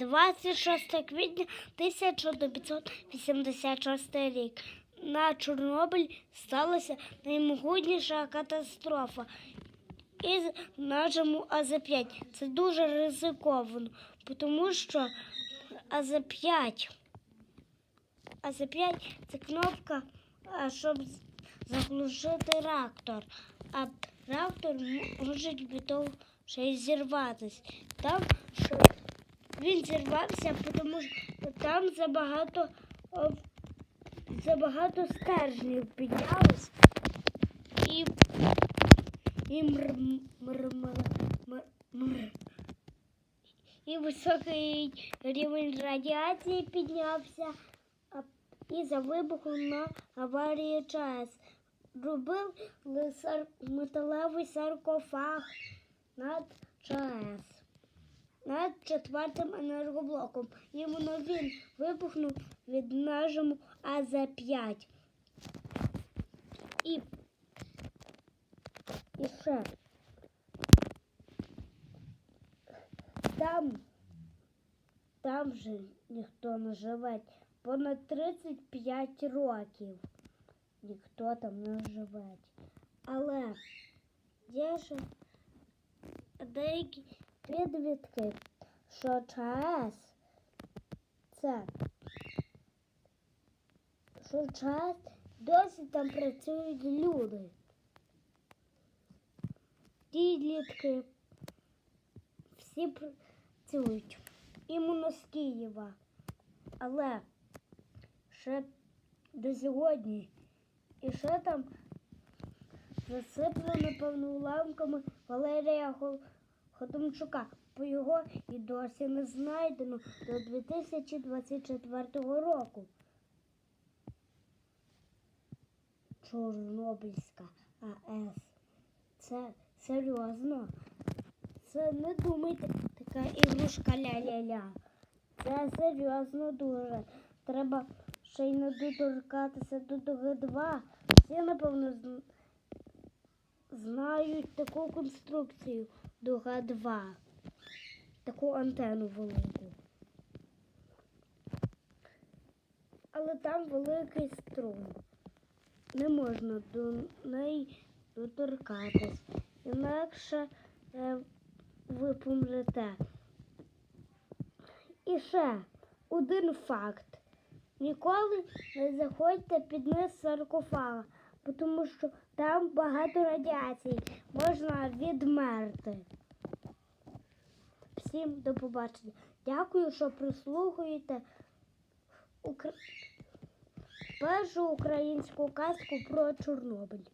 26 квітня 1986 рік. На Чорнобиль сталася наймогутніша катастрофа із нажиму АЗ-5. Це дуже ризиковано, тому що АЗ-5 АЗ-5 це кнопка, щоб заглушити реактор. А реактор може від того ще й зірватися. Там що він зірвався, тому що там забагато, забагато стержнів піднялось. І, і мр, мр, мр, мр, мр. І високий рівень радіації піднявся, і за вибухом на аварії ЧАЕС. Робив металевий саркофаг над ЧАЕС, над четвертим енергоблоком. Іменно він вибухнув від нажиму АЗ-5. І, і ще там, там вже ніхто не живе. Понад 35 років ніхто там не живе. Але є ж деякі підвідки, що ЧАЕС це що ЧАЕС досі там працюють люди. Підлітки всі працюють. Іменно з Києва. Але ще до сьогодні. І ще там засиплено, напевно, уламками Валерія Хо- Хотомчука. По його і досі не знайдено до 2024 року. Чорнобильська АЕС. Це серйозно. Це не думайте, така ігрушка ля-ля-ля. Це серйозно дуже. Треба ще й не доторкатися до ДГ-2. Всі, напевно, знають таку конструкцію ДГ-2. Таку антенну велику. Але там великий струм. Не можна до неї доторкатись. Інакше е, ви помрете. І ще один факт. Ніколи не заходьте під низ саркофага, тому що там багато радіації. Можна відмерти. Всім до побачення. Дякую, що прислухаєте Укра... першу українську казку про Чорнобиль.